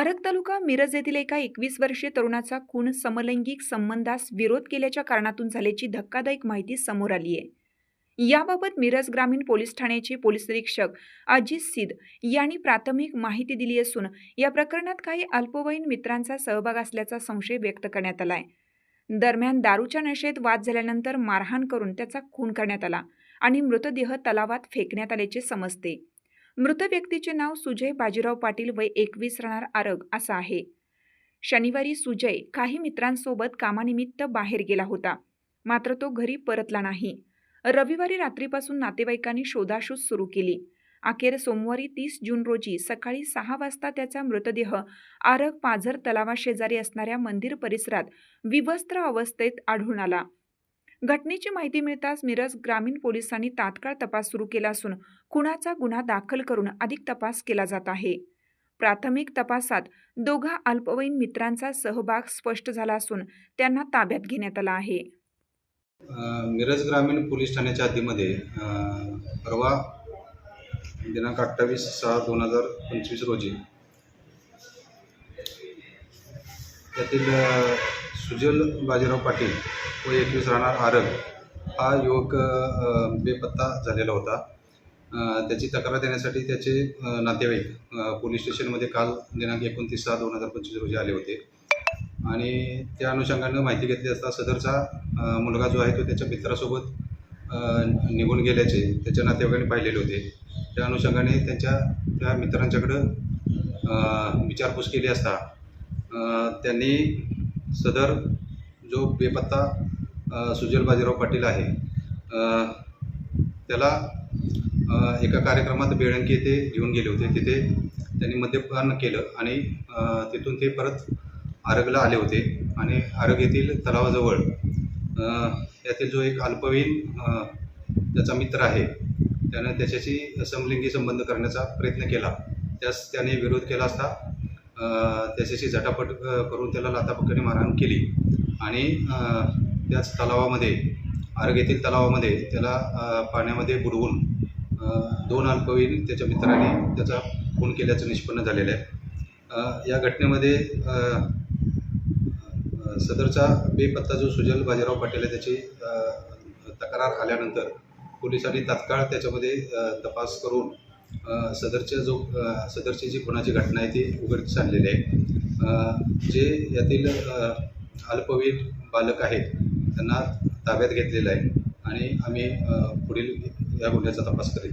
आरग तालुका मिरज येथील एका एकवीस वर्षीय तरुणाचा खून समलैंगिक संबंधास विरोध केल्याच्या कारणातून झाल्याची धक्कादायक माहिती समोर आली आहे. याबाबत मिरज ग्रामीण पोलीस ठाण्याचे पोलीस निरीक्षक अजित सिद यांनी प्राथमिक माहिती दिली असून या प्रकरणात काही अल्पवयीन मित्रांचा सहभाग असल्याचा संशय व्यक्त करण्यात आला आहे दरम्यान दारूच्या नशेत वाद झाल्यानंतर मारहाण करून त्याचा खून करण्यात आला आणि मृतदेह तलावात फेकण्यात आल्याचे समजते. मृत व्यक्तीचे नाव सुजय बाजीराव पाटील वय एकवीस राहणार आरग असं आहे. शनिवारी सुजय काही मित्रांसोबत कामानिमित्त बाहेर गेला होता. मात्र तो घरी परतला नाही. रविवारी रात्रीपासून नातेवाईकांनी शोधाशोध सुरू केली. अखेर सोमवारी तीस जून रोजी सकाळी सहा वाजता त्याचा मृतदेह आरग पाझर तलावाशेजारी असणाऱ्या मंदिर परिसरात विवस्त्र अवस्थेत आढळून आला. घटनेची माहिती मिळताच मिरज ग्रामीण पोलिसांनी तात्काळ तपास सुरू केला असून खुनाचा गुन्हा दाखल करून अधिक तपास केला जात आहे. प्राथमिक तपासात दोघा अल्पवयीन मित्रांचा सहभाग स्पष्ट झाला असून त्यांना ताब्यात घेण्यात आला आहे. मिरज ग्रामीण पोलीस ठाण्याच्या हद्दीमध्ये परवा दिनांक अठ्ठावीस सहा दोन हजार पंचवीस रोजी त्यातील सुजल बाजीराव पाटील व एकवीस राहणार आरग हा युवक बेपत्ता झालेला होता. त्याची तक्रार देण्यासाठी त्याचे नातेवाईक पोलीस स्टेशनमध्ये काल दिनांक एकोणतीस सहा दोन हजार पंचवीस रोजी आले होते. आणि त्या अनुषंगानं माहिती घेतली असता सदरचा मुलगा जो आहे तो त्याच्या मित्रासोबत निघून गेल्याचे त्याच्या नातेवाईकांनी पाहिलेले होते. त्या अनुषंगाने त्यांच्या त्या मित्रांच्याकडं विचारपूस केली असता त्यांनी सदर जो बेपत्ता सुजल बाजीराव पाटील आहे त्याला एका कार्यक्रमात बेळंकी येथे घेऊन गेले होते. तिथे त्यांनी मद्यपान केलं आणि तिथून ते परत आरगला आले होते. आणि आरग येथील तलावाजवळ यातील जो एक अल्पवयीन त्याचा मित्र आहे त्यानं त्याच्याशी समलिंगी संबंध करण्याचा प्रयत्न केला. त्यास त्याने विरोध केला असता त्याच्याशी झटापट करून त्याला लाथापक्क्याने मारहाण केली. आणि त्याच तलावामध्ये आरग येथील तलावामध्ये त्याला पाण्यामध्ये बुडवून दोन अल्पवयीन त्याच्या मित्राने त्याचा खून केल्याचं निष्पन्न झालेलं आहे. या घटनेमध्ये सदरचा बेपत्ता जो सुजल बाजीराव पाटील आहे त्याची तक्रार आल्यानंतर पोलिसांनी तात्काळ त्याच्यामध्ये तपास करून सदरच्या जो सदरची जी खुनाची घटना आहे ती उघडकीस आणलेली आहे. जे यातील अ, अल्पवयीन बालक आहेत त्यांना ताब्यात घेतलेलं आहे आणि आम्ही पुढील या गुन्ह्याचा तपास करीत